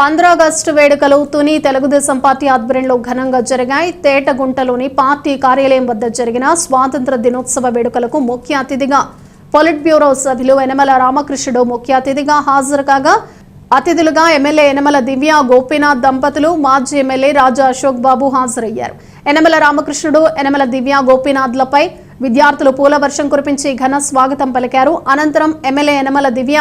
పంద్రాగస్టు వేడుకలు తుని తెలుగుదేశం పార్టీ ఆధ్వర్యంలో ఘనంగా జరిగాయి. తేటగుంటలోని పార్టీ కార్యాలయం వద్ద జరిగిన స్వాతంత్ర దినోత్సవ వేడుకలకు ముఖ్య అతిథిగా పొలిట్ బ్యూరో సభ్యులు యనమల రామకృష్ణుడు ముఖ్య అతిథిగా హాజరు కాగా అతిథులుగా ఎమ్మెల్యే యనమల దివ్య గోపీనాథ్ దంపతులు మాజీ ఎమ్మెల్యే రాజా అశోక్ బాబు హాజరయ్యారు. యనమల రామకృష్ణుడు యనమల దివ్య గోపీనాథ్లపై విద్యార్థులు పూల వర్షం కురిపించి ఘన స్వాగతం పలికారు. అనంతరం ఎమ్మెల్యే యనమల దివ్య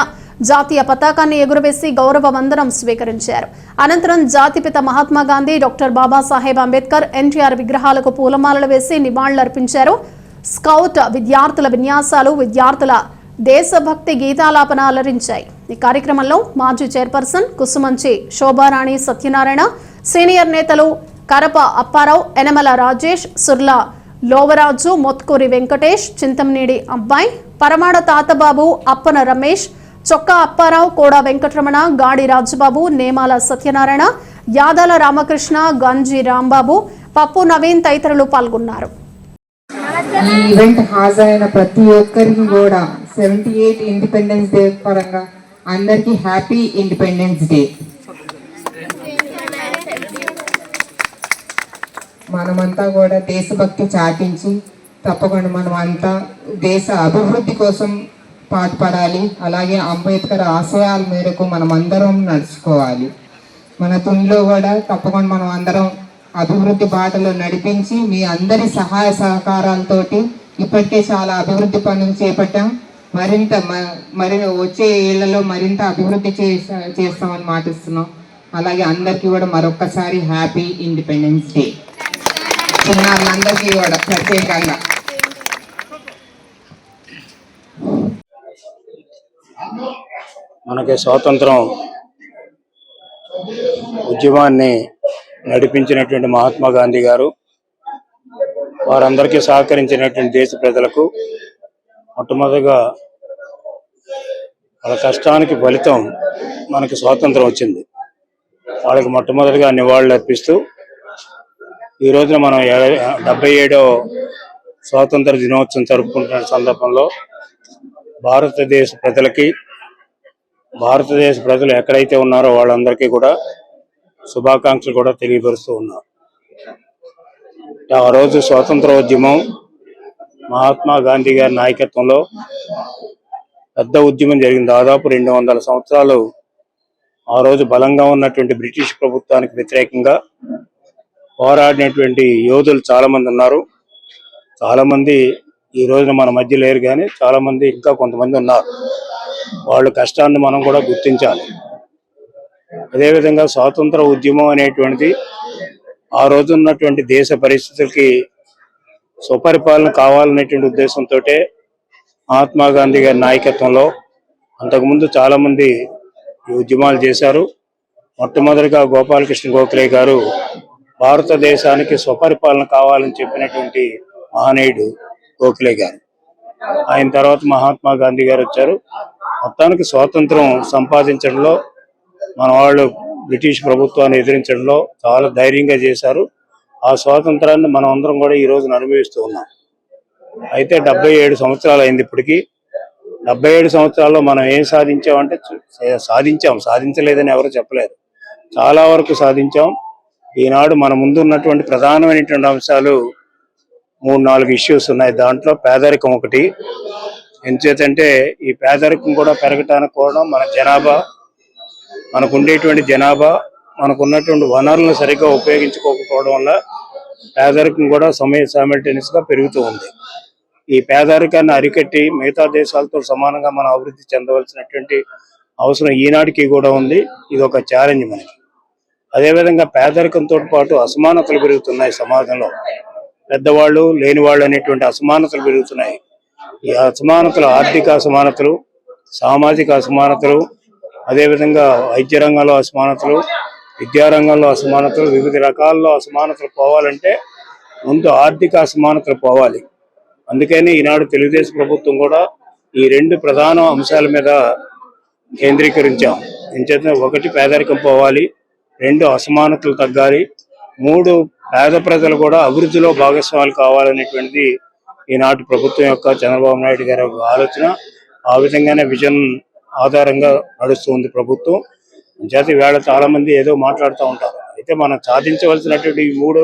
జాతీయ పతాకాన్ని ఎగురవేసి గౌరవ వందనం స్వీకరించారు. అనంతరం జాతిపిత మహాత్మా గాంధీ డాక్టర్ బాబాసాహెబ్ అంబేద్కర్ ఎన్టీఆర్ విగ్రహాలకు పూలమాలలు వేసి నివాళులర్పించారు. స్కౌట్ విద్యార్థుల విన్యాసాలు విద్యార్థుల దేశభక్తి గీతాలాపన అలరించాయి. ఈ కార్యక్రమంలో మాజీ చైర్పర్సన్ కుసుమంచి శోభారాణి సత్యనారాయణ సీనియర్ నేతలు కరప అప్పారావు ఎనమల రాజేష్ సుర్లా లోవరాజు మొత్కూరి వెంకటేష్ చింతంనేడి అబ్బాయి పరమాడ తాతబాబు అప్పన రమేష్ చొక్కా అప్పారావు కోడ వెంకటరమణ గాడి రాజుబాబు నేమాల సత్యనారాయణ యాదాల రామకృష్ణ గంజి రాంబాబు పప్పు నవీన్ తదితరులు పాల్గొన్నారు. ఈ ఈవెంట్ హాజరైన ప్రతి ఒక్కరికి కూడా సెవెంటీ ఎయిట్ ఇండిపెండెన్స్ డే పరంగా అందరికీ హ్యాపీ ఇండిపెండెన్స్ డే. మనమంతా కూడా దేశభక్తి చాటించి తప్పకుండా మనం అంతా దేశ అభివృద్ధి కోసం పాటుపడాలి. అలాగే అంబేద్కర్ ఆశయాల మేరకు మనం అందరం నడుచుకోవాలి. మన తునిలో కూడా తప్పకుండా మనం అందరం అభివృద్ధి బాటలో నడిపించి మీ అందరి సహాయ సహకారాలతోటి ఇప్పటికే చాలా అభివృద్ధి పనులు చేపట్టాం. మరింత మ- మరి వచ్చే ఏళ్ళలో మరింత అభివృద్ధి చేసా చేస్తామని మాటిస్తున్నాం. అలాగే అందరికీ కూడా మరొక్కసారి హ్యాపీ ఇండిపెండెన్స్ డే. చిన్నారులందరికీ కూడా ప్రత్యేకంగా. మనకి స్వాతంత్రం ఉద్యమాన్ని నడిపించినటువంటి మహాత్మా గాంధీ గారు వారందరికీ సహకరించినటువంటి దేశ ప్రజలకు మొట్టమొదటిగా వాళ్ళ కష్టానికి ఫలితం మనకి స్వాతంత్రం వచ్చింది. వాళ్ళకి మొట్టమొదటిగా నివాళులు అర్పిస్తూ ఈ రోజున మనం డెబ్బై ఏడో స్వాతంత్ర దినోత్సవం జరుపుకుంటున్న సందర్భంలో భారతదేశ ప్రజలకి భారతదేశ ప్రజలు ఎక్కడైతే ఉన్నారో వాళ్ళందరికీ కూడా శుభాకాంక్షలు కూడా తెలియపరుస్తూ ఉన్నారు ఆ రోజు స్వాతంత్ర ఉద్యమం మహాత్మా గాంధీ గారి నాయకత్వంలో పెద్ద ఉద్యమం జరిగింది. దాదాపు రెండు వందల సంవత్సరాలు ఆ రోజు బలంగా ఉన్నటువంటి బ్రిటిష్ ప్రభుత్వానికి వ్యతిరేకంగా పోరాడినటువంటి యోధులు చాలామంది ఉన్నారు. చాలామంది ఈ రోజున మన మధ్య లేరు కానీ చాలా మంది ఇంకా కొంతమంది ఉన్నారు. వాళ్ళ కష్టాన్ని మనం కూడా గుర్తించాలి. అదేవిధంగా స్వాతంత్ర ఉద్యమం అనేటువంటిది ఆ రోజు ఉన్నటువంటి దేశ పరిస్థితులకి సుపరిపాలన కావాలనేటువంటి ఉద్దేశంతో మహాత్మా గాంధీ గారి నాయకత్వంలో అంతకుముందు చాలా మంది ఈ ఉద్యమాలు చేశారు. మొట్టమొదటిగా గోపాలకృష్ణ గోఖలే గారు భారతదేశానికి స్వపరిపాలన కావాలని చెప్పినటువంటి మహనీయుడు గోఖలే గారు. ఆయన తర్వాత మహాత్మా గాంధీ గారు వచ్చారు. మొత్తానికి స్వాతంత్రం సంపాదించడంలో మన వాళ్ళు బ్రిటిష్ ప్రభుత్వాన్ని ఎదిరించడంలో చాలా ధైర్యంగా చేశారు. ఆ స్వాతంత్రాన్ని మనం అందరం కూడా ఈ రోజున అనుభవిస్తూ ఉన్నాం. అయితే డెబ్బై ఏడు సంవత్సరాలు అయింది ఇప్పటికీ. డెబ్బై ఏడు సంవత్సరాల్లో మనం ఏం సాధించామంటే సాధించాం. సాధించలేదని ఎవరు చెప్పలేదు చాలా వరకు సాధించాం. ఈనాడు మన ముందు ఉన్నటువంటి ప్రధానమైనటువంటి అంశాలు మూడు నాలుగు ఇష్యూస్ ఉన్నాయి. దాంట్లో పేదరికం ఒకటి. ఎంచేతంటే ఈ పేదరికం కూడా పెరగటానికి కూడా మన జనాభా మనకు ఉండేటువంటి జనాభా మనకు ఉన్నటువంటి వనరులను సరిగ్గా ఉపయోగించుకోకపోవడం వల్ల పేదరికం కూడా సమయ సైమల్టేనియస్గా పెరుగుతూ ఉంది. ఈ పేదరికాన్ని అరికట్టి మిగతా దేశాలతో సమానంగా మనం అభివృద్ధి చెందవలసినటువంటి అవసరం ఈనాటికి కూడా ఉంది. ఇది ఒక ఛాలెంజ్ మనకి. అదేవిధంగా పేదరికంతో పాటు అసమానతలు పెరుగుతున్నాయి సమాజంలో. పెద్దవాళ్ళు లేని వాళ్ళు అనేటువంటి అసమానతలు పెరుగుతున్నాయి. ఈ అసమానతలు ఆర్థిక అసమానతలు సామాజిక అసమానతలు అదేవిధంగా వైద్య రంగంలో అసమానతలు విద్యారంగంలో అసమానతలు వివిధ రకాల్లో అసమానతలు పోవాలంటే ముందు ఆర్థిక అసమానతలు పోవాలి. అందుకని ఈనాడు తెలుగుదేశం ప్రభుత్వం కూడా ఈ రెండు ప్రధాన అంశాల మీద కేంద్రీకరించాం. ఎంచేత ఒకటి పేదరికం పోవాలి రెండు అసమానతలు తగ్గాలి మూడు పేద ప్రజలు కూడా అభివృద్ధిలో భాగస్వాములు కావాలనేటువంటిది ఈనాటి ప్రభుత్వం యొక్క చంద్రబాబు నాయుడు గారి ఆలోచన. ఆ విధంగానే విజన్ ఆధారంగా నడుస్తుంది ప్రభుత్వం. జాతి వేళ చాలా మంది ఏదో మాట్లాడుతూ ఉంటారు. అయితే మనం సాధించవలసినటువంటి ఈ మూడు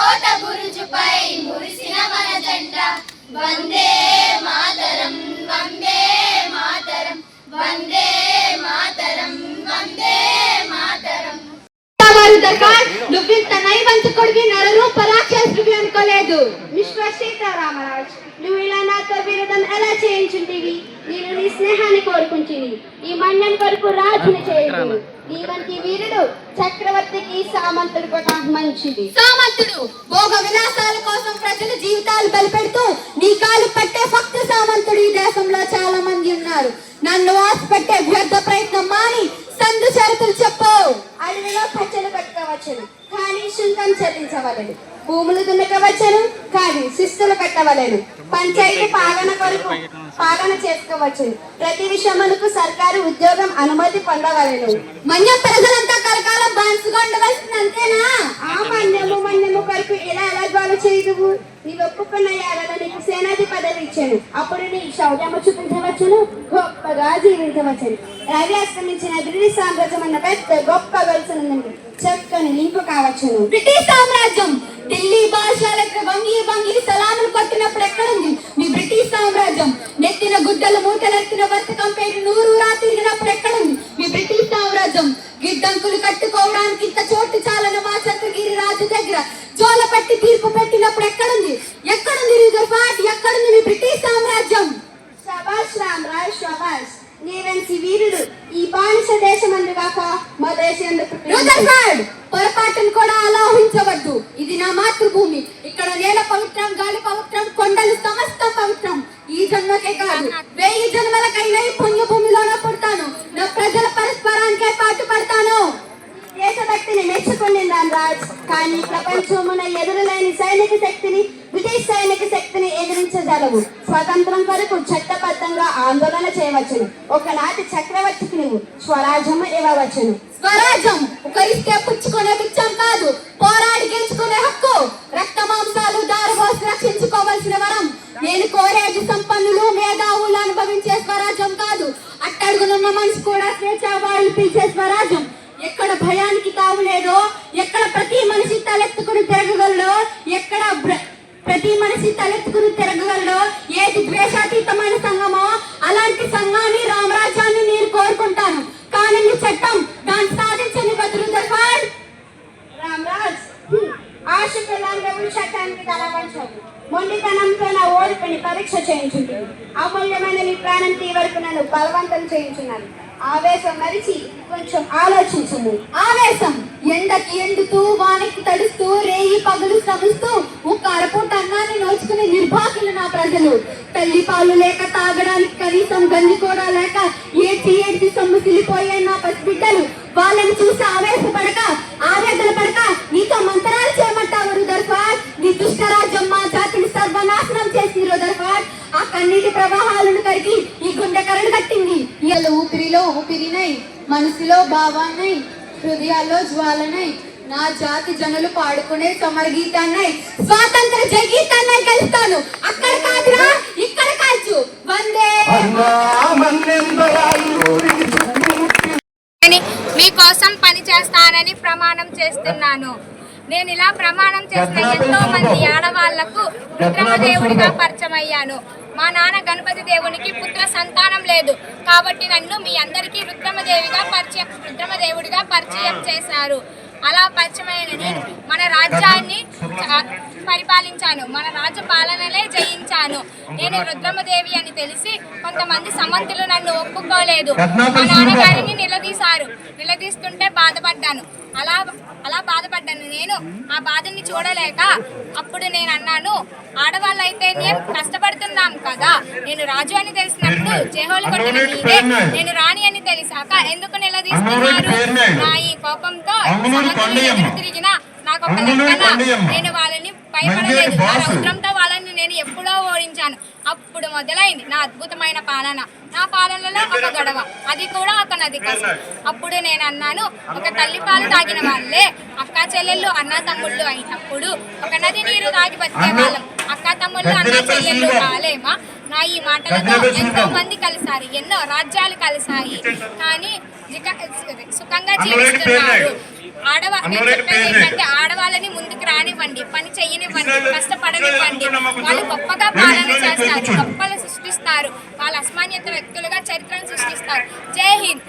కోట బురుజుపై మురిసిన మన జెండ వందే మాతరం వందే మాతరం వందే మాతరం వందే మాతరం. వారు దర్బార్ నువ్వింత నైవంతకుడివి నరరూప రాక్షసుడివి మిస్టర్ సీతారామరాజ్ నువ్వు ఇలా నాతో విరోధం ఎలా చేయించుంటివి? నేను నీ స్నేహాన్ని కోరుకుంటుంది ఈ మన్యం కొరకు రాజుని చేయదు నీ వంటి వీరుడు చక్రవర్తికి సామంతుడు కూడా మంచిది. సామంతుడు భోగ విలాసాల కోసం ప్రజల జీవితాలు బలిపెడుతూ నీ కాలు పట్టే భక్త సామంతుడు ఈ దేశంలో చాలా మంది ఉన్నారు. నన్ను ఆశ పెట్టే వ్యర్థ ప్రయత్నం మాని సందు షరతులు చెప్పు. అడవిలో పచ్చలు కట్టవచ్చును కానీ శుల్కం చెల్లించవలెను భూములు దున్నకవచ్చును కానీ శిస్తులు కట్టవలేను పంచాయతీ పాలన కొరకు పాలన చేసుకోవచ్చును. ప్రతి విషయములకు సర్కారు ఉద్యోగం అనుమతి పొందవలేను. మన్య ప్రజలంతా కలకాలం బాన్సుగా అంతేనా? ఆ మన్యము మన్యము కొరకు ఎలా గోల చేయదువు? నీవు ఒప్పుకున్న ఏడల నీకు సేనాధి పదవి ఇచ్చాను. అప్పుడు నీ శౌర్యము చూపించవచ్చును గొప్పగా జీవించవచ్చును. రవి అస్తమించిన బ్రిటిష్ సామ్రాజ్యం అన్న పెద్ద గొప్ప గొలుసునుంది. చక్కని లింపు కావచ్చును. బ్రిటిష్ సామ్రాజ్యం ఢిల్లీ బాద్షాలకు వంగి వంగి సలాములు కొట్టినప్పుడు ఎక్కడుంది? మీ బ్రిటిష్ సామ్రాజ్యం. నెత్తిన గుడ్డలు మూటలెత్తిన వర్తకం పేరు నూరూరా తిరిగినప్పుడు ఎక్కడుంది? మీ బ్రిటిష్ సామ్రాజ్యం. గిడ్డంకులు కట్టుకోవడానికి ఇంత చోటు చాలని మా చంద్రగిరి రాజు దగ్గర జోల పట్టి తీర్పు పెట్టినప్పుడు ఎక్కడుంది? ఎక్కడుంది రిజర్వాట్ ఎక్కడుంది మీ బ్రిటిష్ సామ్రాజ్యం? శబాష్ రామ్ రాయ్ శబాష్ నీవెన్సి వీరుడు. ఈ బానిస దేశమందు కాక మా దేశం శక్తిని బ్రిటిష్ సైనిక శక్తిని ఎదిరించగలవు. స్వతంత్రం కొరకు చట్టబద్ధంగా ఆందోళన చేయవచ్చును. ఒకనాటి చక్రవర్తికి నువ్వు స్వరాజ్యము ఇవ్వవచ్చును. స్వరాజ్యం ఒకరిస్తే పుచ్చుకునే పిచ్చం కాదు. పోరాడి గెలుచుకునే హక్కు రక్త మాంసాలు దారుబోసి రక్షించుకోవలసిన వరం. నేను కోరేది సంపన్నులు మేధావులు అనుభవించే స్వరాజ్యం కాదు. అట్టడుగునున్న మనిషి కూడా స్వేచ్ఛ వాళ్ళు పిలిచే స్వరాజ్యం. ఎక్కడ భయానికి తావు లేదో ఎక్కడ ప్రతి మనిషి తలెత్తుకుని తిరగగలడో ఎక్కడ ప్రతి మనిషి తలెత్తుకుని తిరగగలడో ఏది ద్వేషాతీతమైన సంఘమో అలాంటి సంఘాన్ని రామరాజ్యాన్ని నేను కోరుకుంటాను. కానీ చట్టం దాన్ని సాధించని బదులు దర్బార్ రామ్ రాజ్ హ్మ్. ఆశకు లంగము చట్టానికి తలవంచవు మొండితనంతో నా ఓడిపని పరీక్ష చేయించుంటుంది అమూల్యమైన నీ ప్రాణం తీ వరకు నన్ను బలవంతం చేయించున్నాను ఆవేశం మరిచి కొంచెం ఆలోచించుము. ఆవేశం. ఎండకి ఎండుతూ వానికి తడుస్తూ రేయి పగులు శ్రమిస్తూ ఒక అరపూట అన్నాన్ని నోచుకుని నిర్భాగ్యులు నా ప్రజలు. తల్లి పాలు లేక తాగడానికి కనీసం గంజి కూడా లేక ఏడ్చి ఏడ్చి సొమ్ముసిలిపోయే నా పసిబిడ్డలు. వాళ్ళని చూసి ఆవేశపడక ఆవేదన పడక నీతో మంత్రాలు చేయమంటావు రుదర్ఫాట్ నీ దుష్టరాజ్యం మా జాతిని సర్వనాశనం చేసి రుదర్ఫాట్ ఆ కన్నీటి ప్రవాహాలను కరిగి ఈ గుండె కరడు కట్టింది. ఇలా ఊపిరిలో ఊపిరినై మనసులో భావాన్నై హృదయాల్లో జ్వాలనై నా జాతి జనులు పాడుకునే సమర గీతాన్నై స్వాతంత్ర జయ గీతాన్నై కలుస్తాను అక్కడ కాదురా ఇక్కడ కాల్చు. వందే మీకోసం పని చేస్తానని ప్రమాణం చేస్తున్నాను. నేను ఇలా ప్రమాణం చేసిన ఎంతో మంది ఆడవాళ్ళకు రుద్రమదేవుడిగా పరిచయం అయ్యాను మా నాన్న గణపతి దేవునికి పుత్ర సంతానం లేదు. కాబట్టి నన్ను మీ అందరికీ రుద్రమదేవిగా పరిచయం రుద్రమదేవుడిగా పరిచయం చేశారు. అలా పరిచయమైన నేను మన రాజ్యాన్ని పరిపాలించాను. మన రాజు పాలనలే జయించాను. నేను రుద్రమదేవి అని తెలిసి కొంతమంది సమంతులు నన్ను ఒప్పుకోలేదు. మా నాన్నగారిని నిలదీశారు. నిలదీస్తుంటే బాధపడ్డాను. అలా అలా బాధపడ్డాను. నేను ఆ బాధని చూడలేక అప్పుడు నేను అన్నాను ఆడవాళ్ళైతే నేను కష్టపడుతున్నాం కదా. నేను రాజు అని తెలిసినప్పుడు జేహోలు కొట్టిన మీరే నేను రాణి అని తెలిసాక ఎందుకు నిలదీస్తున్నారు? నా ఈ కోపంతో ఎదురు తిరిగినా నాకు ఒక లెక్కన నేను వాళ్ళని భయపడలేదు. నా రౌద్రంతో వాళ్ళని నేను ఎప్పుడో అప్పుడు మొదలైంది. నా అద్భుతమైన పాలన. నా పాలనలో ఒక గొడవ. అది కూడా ఒక నది కోసం అప్పుడు నేను అన్నాను ఒక తల్లి పాలు తాగిన వాళ్ళే అక్క చెల్లెళ్ళు అన్న తమ్ముళ్ళు అయినప్పుడు ఒక నది నీరు తాగి బతికే వాళ్ళం. అక్క తమ్ముళ్ళు అన్న చెల్లెళ్ళు కాలేమా నా ఈ మాటలతో ఎంతో మంది కలిసారు ఎన్నో రాజ్యాలు కలిసాయి కానీ సుఖంగా జీవిస్తున్నారు. ఆడవా నేను చెప్పేది ఏంటంటే ఆడవాళ్ళని ముందుకు రానివ్వండి పని చెయ్యనివ్వండి కష్టపడనివ్వండి. వాళ్ళు గొప్పగా పాలన చేస్తారు గొప్పలు సృష్టిస్తారు. వాళ్ళ అస్మాన్యత వ్యక్తులుగా చరిత్రను సృష్టిస్తారు. జై హింద్.